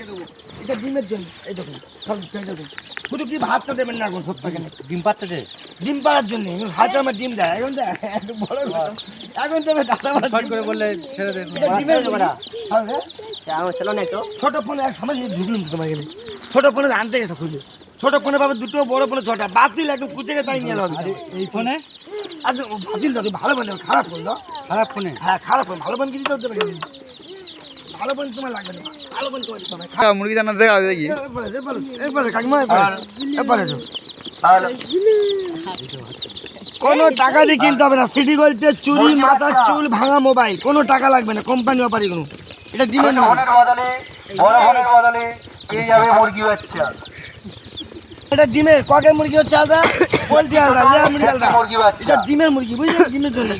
দেবো এটা ডিমের জন্য এই ভাতটা না এখন ডিম পাচ্ছে ডিম পাড়ার জন্য হাজার আমার ডিম দেয় এখন এখন দেবে দাদা আমার করে বললে ছেড়ে এটা ডিমের তো ছোট ফোনে এক সময় ঢুকলাম তো এখানে ছোট ফোনে আনতে গেছে খুলে ছোট ফোনে পাবে দুটো বড় ফোনে ছটা। বাতিল একদম কুচে গেছে তাই নিয়ে এলো এই ফোনে একদম বাতিল তো ভালো ফোন খারাপ ফোন তো খারাপ ফোনে হ্যাঁ খারাপ ফোন ভালো ফোন কিছু তো দেবে ভালো ফোন তোমার লাগবে না। ভালো ফোন তোমার দিতে হবে। মুরগি দানা দেখা দেখি এরপরে, কাকিমা, এরপরে এসো। কোনো টাকা দিয়ে কিনতে হবে না। সিটি গোল্ডের চুরি মাথার চুল ভাঙা মোবাইল কোনো টাকা লাগবে না। কোম্পানি ব্যাপারি কোনো। এটা ডিমের মোবাইল বদলে বড় ফোনের বদলে পেয়ে যাবে মুরগি বাচ্চা। এটা ডিমের ককের মুরগি হচ্ছে আলাদা পোলট্রি আলাদা লেয়ার মুরগি আলাদা এটা ডিমের মুরগি বুঝলি ডিমের জন্য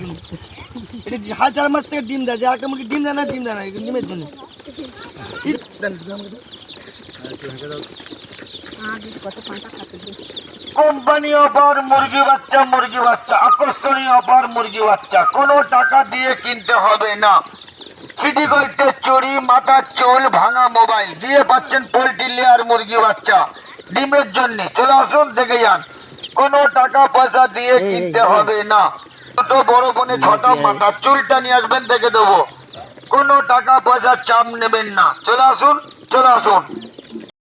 এটা হাজার চার মাস থেকে ডিম দেয় যে একটা মুরগি ডিম দেয় না ডিম দেয় না ডিমের জন্য। কোম্পানি অফার মুরগি বাচ্চা মুরগি বাচ্চা আকর্ষণীয় অফার মুরগি বাচ্চা কোনো টাকা দিয়ে কিনতে হবে না। সিটি গোল্ডের চুরি মাথার চুল ভাঙা মোবাইল দিয়ে পাচ্ছেন পোল্ট্রি লেয়ার মুরগি বাচ্চা। ডিমের জন্য। চলে আসুন থেকে যান। কোনো টাকা পয়সা দিয়ে কিনতে হবে না। ছোট বড় বোনে ছটা মাথা চুলটা নিয়ে আসবেন দেখে দেবো। কোনো টাকা পয়সার চাপ নেবেন না। চলে আসুন চলে আসুন।